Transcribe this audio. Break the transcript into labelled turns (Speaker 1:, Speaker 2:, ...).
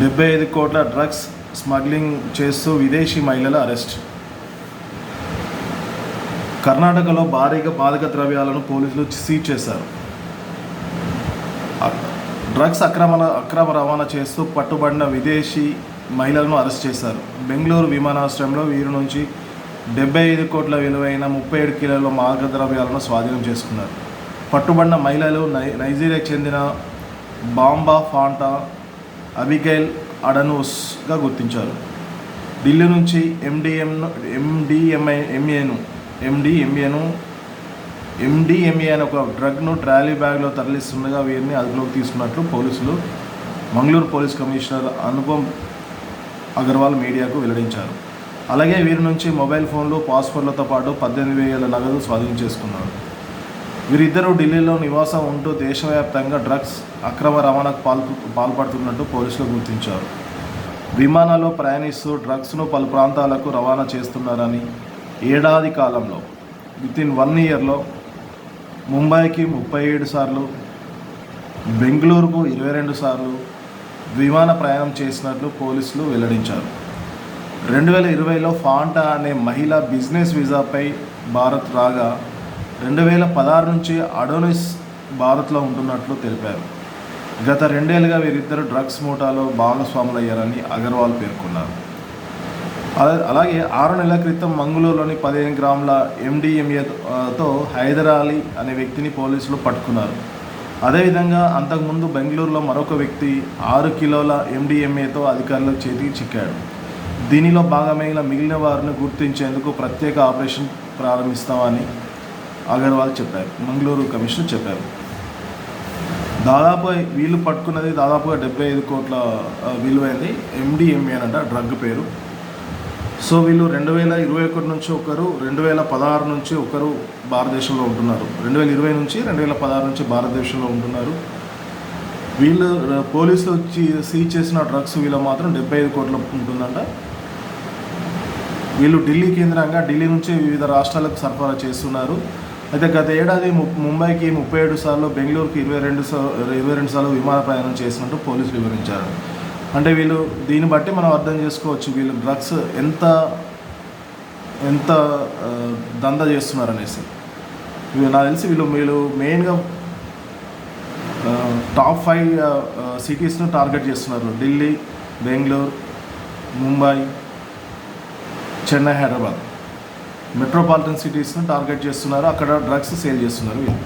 Speaker 1: డెబ్బై ఐదు కోట్ల డ్రగ్స్ స్మగ్లింగ్ చేస్తూ విదేశీ మహిళల అరెస్ట్. కర్ణాటకలో భారీగా మాదక ద్రవ్యాలను పోలీసులు సీజ్ చేశారు. డ్రగ్స్ అక్రమ అక్రమ రవాణా చేస్తూ పట్టుబడిన విదేశీ మహిళలను అరెస్ట్ చేశారు. బెంగళూరు విమానాశ్రయంలో వీరి నుంచి డెబ్బై ఐదు కోట్ల విలువైన ముప్పై ఏడు కిలోల మాదక ద్రవ్యాలను స్వాధీనం చేసుకున్నారు. పట్టుబడిన మహిళలు నై నైజీరియాకు చెందిన బాంబా ఫాంటా అబిగైల్ అడనోస్గా గుర్తించారు. ఢిల్లీ నుంచి ఎండిఎం ఎండిఎంఐ ఎంఏను ఎండిఎంఏను ఎండిఎంఏ అనే ఒక డ్రగ్ను ట్రాలీ బ్యాగ్లో తరలిస్తుండగా వీరిని అదుపులోకి తీసుకున్నట్లు పోలీసులు మంగళూరు పోలీస్ కమిషనర్ అనుపమ్ అగర్వాల్ మీడియాకు వెల్లడించారు. అలాగే వీరి నుంచి మొబైల్ ఫోన్లు పాస్పోర్ట్లతో పాటు పద్దెనిమిది వేల నగదు స్వాధీనం చేసుకున్నారు. వీరిద్దరూ ఢిల్లీలో నివాసం ఉంటూ దేశవ్యాప్తంగా డ్రగ్స్ అక్రమ రవాణాకు పాల్పు పాల్పడుతున్నట్టు పోలీసులు గుర్తించారు. విమానాల్లో ప్రయాణిస్తూ డ్రగ్స్ను పలు ప్రాంతాలకు రవాణా చేస్తున్నారని ఏడాది కాలంలో విత్ ఇన్ వన్ ఇయర్లో ముంబైకి ముప్పై ఏడు సార్లు బెంగళూరుకు ఇరవై రెండు సార్లు విమాన ప్రయాణం చేసినట్లు పోలీసులు వెల్లడించారు. రెండు వేల ఇరవైలో ఫాంటా అనే మహిళ బిజినెస్ వీసాపై భారత్ రాగా రెండు వేల పదహారు నుంచి అడోనిస్ భారత్లో ఉంటున్నట్లు తెలిపారు. గత రెండేళ్ళుగా వీరిద్దరు డ్రగ్స్ మూటాలో భాగస్వాములయ్యారని అగర్వాల్ పేర్కొన్నారు. అలాగే ఆరు నెలల క్రితం మంగళూరులోని పదిహేను గ్రాముల ఎండిఎంఏతో హైదర్ అలీ అనే వ్యక్తిని పోలీసులు పట్టుకున్నారు. అదేవిధంగా అంతకుముందు బెంగళూరులో మరొక వ్యక్తి ఆరు కిలోల ఎండిఎంఏతో అధికారుల చేతికి చిక్కాడు. దీనిలో భాగమైన మిగిలిన వారిని గుర్తించేందుకు ప్రత్యేక ఆపరేషన్ ప్రారంభిస్తామని అగర్వాల్ చెప్పారు మంగళూరు కమిషనర్ చెప్పారు. దాదాపు వీళ్ళు పట్టుకున్నది దాదాపుగా డెబ్బై ఐదు కోట్ల విలువైంది. ఎండిఎంఏ అంట డ్రగ్ పేరు. సో వీళ్ళు రెండు వేల ఇరవై ఒకటి నుంచి ఒకరు రెండు వేల పదహారు నుంచి ఒకరు భారతదేశంలో ఉంటున్నారు. రెండు వేల ఇరవై నుంచి రెండు వేల పదహారు నుంచి భారతదేశంలో ఉంటున్నారు. వీళ్ళు పోలీసులు వచ్చి సీజ్ చేసిన డ్రగ్స్ వీళ్ళు మాత్రం డెబ్బై ఐదు కోట్ల ఉంటుందంట. వీళ్ళు ఢిల్లీ కేంద్రంగా ఢిల్లీ నుంచి వివిధ రాష్ట్రాలకు సరఫరా చేస్తున్నారు. అయితే గత ఏడాది ముంబైకి ముప్పై ఏడు సార్లు బెంగళూరుకి ఇరవై రెండు ఇరవై రెండు సార్లు విమాన ప్రయాణం చేసినట్టు పోలీసులు వివరించారు. అంటే వీళ్ళు దీన్ని బట్టి మనం అర్థం చేసుకోవచ్చు వీళ్ళు డ్రగ్స్ ఎంత ఎంత దంద దందా చేస్తున్నారు అనేసి నాకు తెలిసి వీళ్ళు వీళ్ళు మెయిన్గా టాప్ ఫైవ్ సిటీస్ను టార్గెట్ చేస్తున్నారు. ఢిల్లీ బెంగళూరు ముంబై చెన్నై హైదరాబాద్. మెట్రోపాలిటన్ సిటీస్ను టార్గెట్ చేస్తున్నారు. అక్కడ డ్రగ్స్ సేల్ చేస్తున్నారు వీళ్ళు.